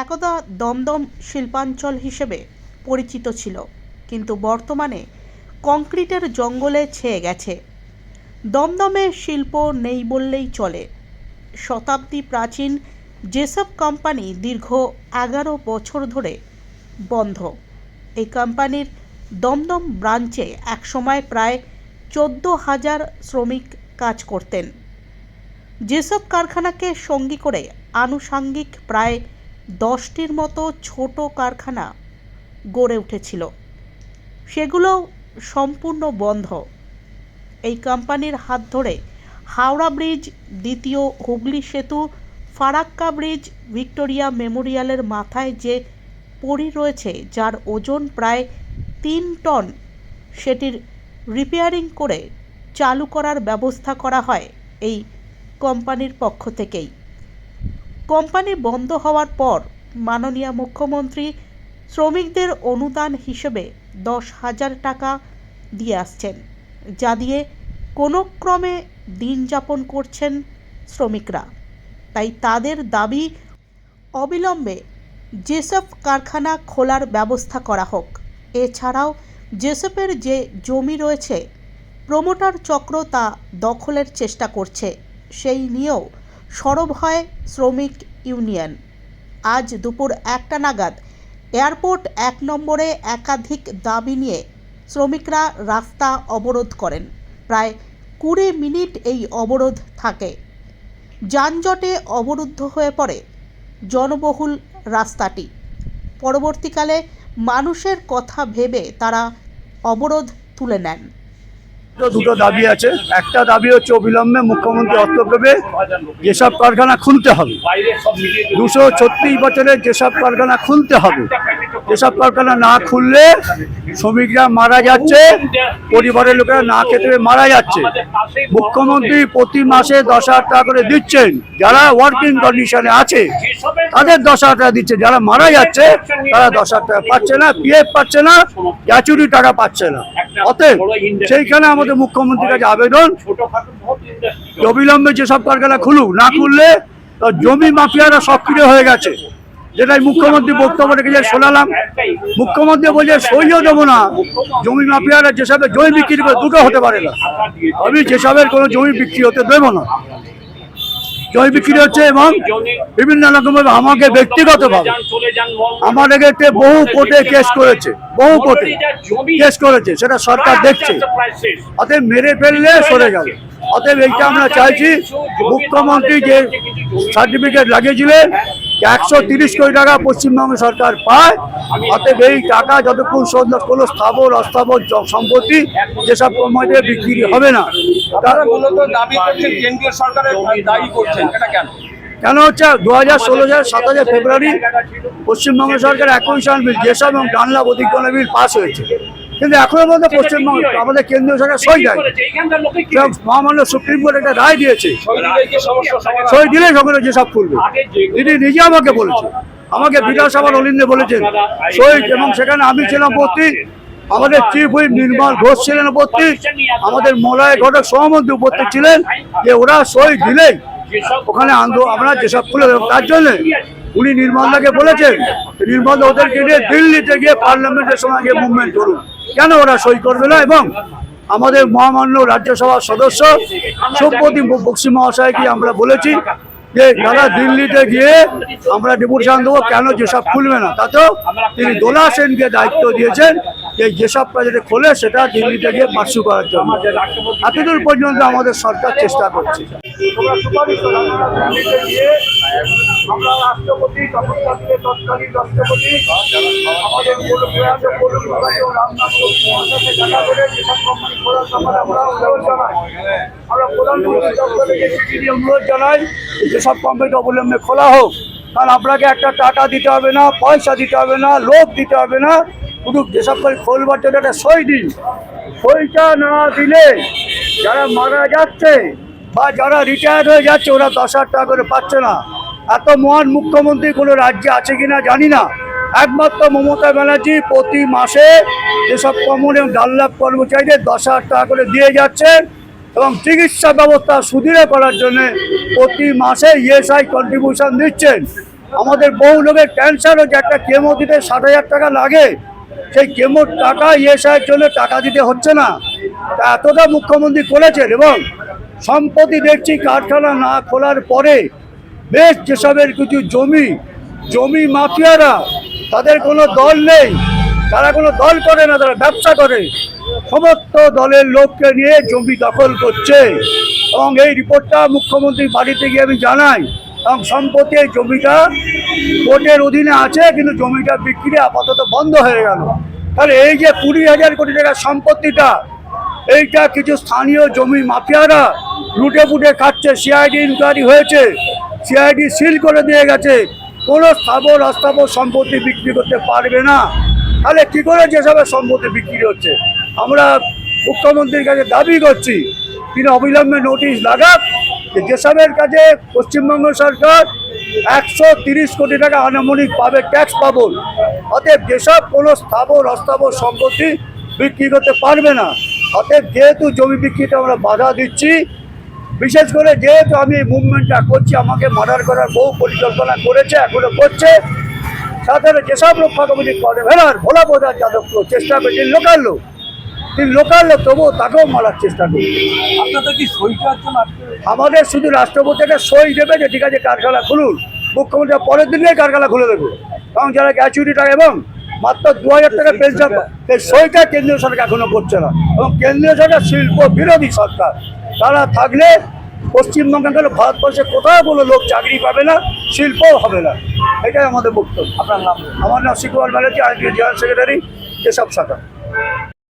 একদা দমদম শিল্পাঞ্চল হিসেবে পরিচিত ছিল, কিন্তু বর্তমানে কংক্রিটের জঙ্গলে ছেয়ে গেছে। দমদমে শিল্প নেই বললেই চলে। শতাব্দী প্রাচীন যেসব কোম্পানি দীর্ঘ এগারো বছর ধরে বন্ধ। এই কোম্পানির দমদম ব্রাঞ্চে একসময় প্রায় চোদ্দ হাজার শ্রমিক কাজ করতেন। যেসব কারখানাকে সঙ্গী করে আনুষাঙ্গিক প্রায় দশটির মতো ছোট কারখানা গড়ে উঠেছিল। সেগুলো সম্পূর্ণ বন্ধ। এই কোম্পানির হাত ধরে হাওড়া ব্রিজ, দ্বিতীয় হুগলি সেতু, ফারাক্কা ব্রিজ, ভিক্টোরিয়া মেমোরিয়ালের মাথায় যে পড়ি রয়েছে, যার ওজন প্রায় তিন টন, সেটির রিপেয়ারিং করে চালু করার ব্যবস্থা করা হয় এই কোম্পানির পক্ষ থেকেই। কোম্পানি বন্ধ হওয়ার পর মাননীয় মুখ্যমন্ত্রী শ্রমিকদের অনুদান হিসেবে দশ হাজার টাকা দিয়ে আসছেন, যা দিয়ে কোনো ক্রমে দিন যাপন করছেন শ্রমিকরা। তাই তাদের দাবি অবিলম্বে যেসব কারখানা খোলার ব্যবস্থা করা হোক। এছাড়াও জেসেপের যে জমি রয়েছে, প্রমোটার চক্র তা দখলের চেষ্টা করছে, সেই নিয়েও সরব হয় শ্রমিক ইউনিয়ন। আজ দুপুর একটা নাগাদ এয়ারপোর্ট এক নম্বরে একাধিক দাবি নিয়ে শ্রমিকরা রাস্তা অবরোধ করেন। প্রায় কুড়ি মিনিট এই অবরোধ থাকে। যানজটে অবরুদ্ধ হয়ে পড়ে জনবহুল রাস্তাটি। পরবর্তীকালে মানুষের কথা ভেবে তারা অবরোধ তুলে নেন। দুটো দাবি আছে। একটা দাবি হচ্ছে অবিলম্বে মুখ্যমন্ত্রী হস্তক্ষেপে যেসব কারখানা খুলতে হবে। দুশো ছত্রিশ বছরের যেসব কারখানা খুলতে হবে, যেসব কারখানা না খুললে শ্রমিকরা মারা যাচ্ছে, পরিবারের লোকেরা না খেতে মারা যাচ্ছে। মুখ্যমন্ত্রী প্রতি মাসে দশ হাজার টাকা করে দিচ্ছেন, যারা ওয়ার্কিং কন্ডিশনে আছে, তাদের দশ হাজার টাকা দিচ্ছে। যারা মারা যাচ্ছে, তারা দশ হাজার টাকা পাচ্ছে না পিএফ পাচ্ছে না গ্যাচুরি টাকা পাচ্ছে না। অতএব সেইখানে আমাদের মুখ্যমন্ত্রীর কাছে আবেদন। অবিলম্বে যেসব কারখানা খুলুক না খুললে জমি মাফিয়ারা সক্রিয় হয়ে গেছে। যেটাই মুখ্যমন্ত্রী বক্তব্য রেখেছে শোনালাম। মুখ্যমন্ত্রী বলছে সইও দেবো না। জমি মাফিয়ারা যেসবে জমি বিক্রি করে দুটো হতে পারে না। আমি যেসবের কোনো জমি বিক্রি হতে দেবো না। জমি বিক্রি হচ্ছে এবং বিভিন্ন রকমের আমাকে ব্যক্তিগতভাবে আমার এগেতে বহু কোটে কেস করেছে, বহু কোটে কেস করেছে, সেটা সরকার দেখছে। অতএব মেরে ফেললে সরে গেল। অতএব এইটা আমরা চাইছি, মুখ্যমন্ত্রী যে সার্টিফিকেট লাগিয়েছিলেন একশো তিরিশ কোটি টাকা পশ্চিমবঙ্গ সরকার পায়। অতএব এই টাকা যতক্ষণ সন্ধ্যা কোনো স্থাবর অস্থাবর সম্পত্তি যেসব কোম্পানিতে বিক্রি হবে না তা- মূলত দাবি করছেন কেন্দ্রীয় সরকারের দায়ী করছেন এটা কেন? কেন হচ্ছে দু হাজার ষোলো সালের সাতাশে ফেব্রুয়ারি পশ্চিমবঙ্গ সরকার একই সাল বিল যেসব এবং ডানলা অধিগ্রহণ বিল পাস হয়েছে। কিন্তু এখনও পর্যন্ত পশ্চিমবঙ্গ আমাদের কেন্দ্রীয় সরকার সই দেয় মহামান্য সুপ্রিম কোর্ট একটা রায় দিয়েছে। সই দিলে সকলে যেসব খুলবে তিনি নিজে আমাকে বলেছে। আমাকে বিধানসভার অলিন্দে বলেছেন। সই এবং সেখানে আমি ছিলাম উপস্থিত। আমাদের চিফ হুইপ নির্মল ঘোষ ছিলেন উপস্থিত। আমাদের মলয় ঘটক সহমন্ত্রী উপস্থিত ছিলেন যে ওরা সই দিলেই ওখানে আন্দোলন আমরা যেসব খুলে তার জন্য উনি নির্মলদাকে বলেছেন নির্মল ওদেরকে নিয়ে দিল্লিতে গিয়ে পার্লামেন্টের সময় গিয়ে মুভমেন্ট করুন। কেন ওরা সই করবে না? এবং আমাদের মহামান্য রাজ্যসভার সদস্য সুপ্রতি বক্সি মহাশয়কে আমরা বলেছি যে যারা দিল্লিতে গিয়ে আমরা ডেপুটেশন দেবো, কেন যেসব খুলবে না? তাতেও তিনি দোলা সেনকে দায়িত্ব দিয়েছেন যে, যেসব প্রজেক্টে খোলে সেটা দিল্লিতে গিয়ে পার্সু করার জন্য। এতদূর পর্যন্ত আমাদের সরকার চেষ্টা করছে। আমরা রাষ্ট্রপতি তখনকার দিনে তৎকালীন রাষ্ট্রপতি, আমাদের প্রয়াত করুন রামনাথ দেখা করে যেসব কোম্পানি খোলার ব্যাপারে আমরা অনুরোধ জানাই। আমরা প্রধানমন্ত্রী দপ্তরকে চিঠি অনুরোধ জানাই যেসব কোম্পানি অবলম্বে খোলা হোক। কারণ আপনাকে একটা টাকা দিতে হবে না, পয়সা দিতে হবে না লোক দিতে হবে না। শুধু যেসব করে খোলবার জন্য একটা সই দিন। সইটা না দিলে যারা মারা যাচ্ছে বা যারা রিটায়ার হয়ে যাচ্ছে, ওরা দশ হাজার টাকা করে পাচ্ছে না। এত মহান মুখ্যমন্ত্রী কোনো রাজ্যে আছে কি না জানি না। একমাত্র মমতা ব্যানার্জি প্রতি মাসে যেসব কমন এবং ডাল্লাভ কর্মচারীদের দশ হাজার টাকা করে দিয়ে যাচ্ছেন এবং চিকিৎসা ব্যবস্থা সুদৃঢ় করার জন্য প্রতি মাসে ইএসআই কন্ট্রিবিউশন দিচ্ছেন। আমাদের বহু লোকের ক্যান্সার হচ্ছে, একটা কেমো দিতে ষাট হাজার টাকা লাগে। সেই কেমোর টাকা ইএসআইয়ের জন্য টাকা দিতে হচ্ছে না। তা এতটা মুখ্যমন্ত্রী করেছেন এবং সম্পত্তি দেখছি কারখানা না খোলার পরে বেশ যেসবের কিছু জমি জমি মাফিয়ারা, তাদের কোনো দল নেই, তারা কোনো দল করে না, তারা ব্যবসা করে। সমস্ত দলের লোককে নিয়ে জমি দখল করছে। এবং এই রিপোর্টটা মুখ্যমন্ত্রীর বাড়িতে গিয়ে আমি জানাই, এবং সম্পত্তি এই জমিটা কোর্টের অধীনে আছে, কিন্তু জমিটা বিক্রি আপাতত বন্ধ হয়ে গেল। তাহলে এই যে কুড়ি হাজার কোটি টাকার সম্পত্তিটা এইটা কিছু স্থানীয় জমি মাফিয়ারা লুটে পুটে খাচ্ছে সিআইডি ইনকোয়ারি হয়েছে সিআইডি সিল করে দিয়ে গেছে, কোনো স্থাবর, অস্থাবর সম্পত্তি বিক্রি করতে পারবে না। তাহলে কী করে যেসবের সম্পত্তি বিক্রি হচ্ছে? আমরা মুখ্যমন্ত্রীর কাছে দাবি করছি, তিনি অবিলম্বে নোটিশ লাগাক যে যেসবের কাছে পশ্চিমবঙ্গ সরকার একশো তিরিশ কোটি টাকা আনুমানিক পাবে ট্যাক্স পাবল অতএব যেসব কোনো স্থাবর, অস্থাবর সম্পত্তি বিক্রি করতে পারবে না। অতএব যেহেতু জমি বিক্রিতে আমরা বাধা দিচ্ছি বিশেষ করে যেহেতু আমি এই মুভমেন্টটা করছি আমাকে মার্ডার করার বহু পরিকল্পনা করেছে এখনও করছে। সাথে যেসব রক্ষা কমিটি করে ভেলার ভোলা বোঝার যাদব চেষ্টা করছেন লোকাল লোক। তিনি লোকাল লোক তবুও তাকেও মারার চেষ্টা করছে। আপনাদের কি আমাদের শুধু রাষ্ট্রপতি একটা সই দেবে যে ঠিক আছে কারখানা খুলুন। মুখ্যমন্ত্রী পরের দিনেই কারখানা খুলে দেবে। এবং যারা গ্যাচুরিটা এবং মাত্র দু হাজার টাকা পেনশন সেই সইটা কেন্দ্রীয় সরকার এখনও করছে না। এবং কেন্দ্রীয় সরকার শিল্প বিরোধী সরকার। তারা থাকলে পশ্চিমবঙ্গে গেলে ভারতবর্ষে কোথাও কোনো লোক চাকরি পাবে না, শিল্পও হবে না। এটাই আমাদের বক্তব্য। আপনার নাম? আমার নাম শিকুমার ব্যানার্জি আইপিএ জেনারেল সেক্রেটারি এসব শাখা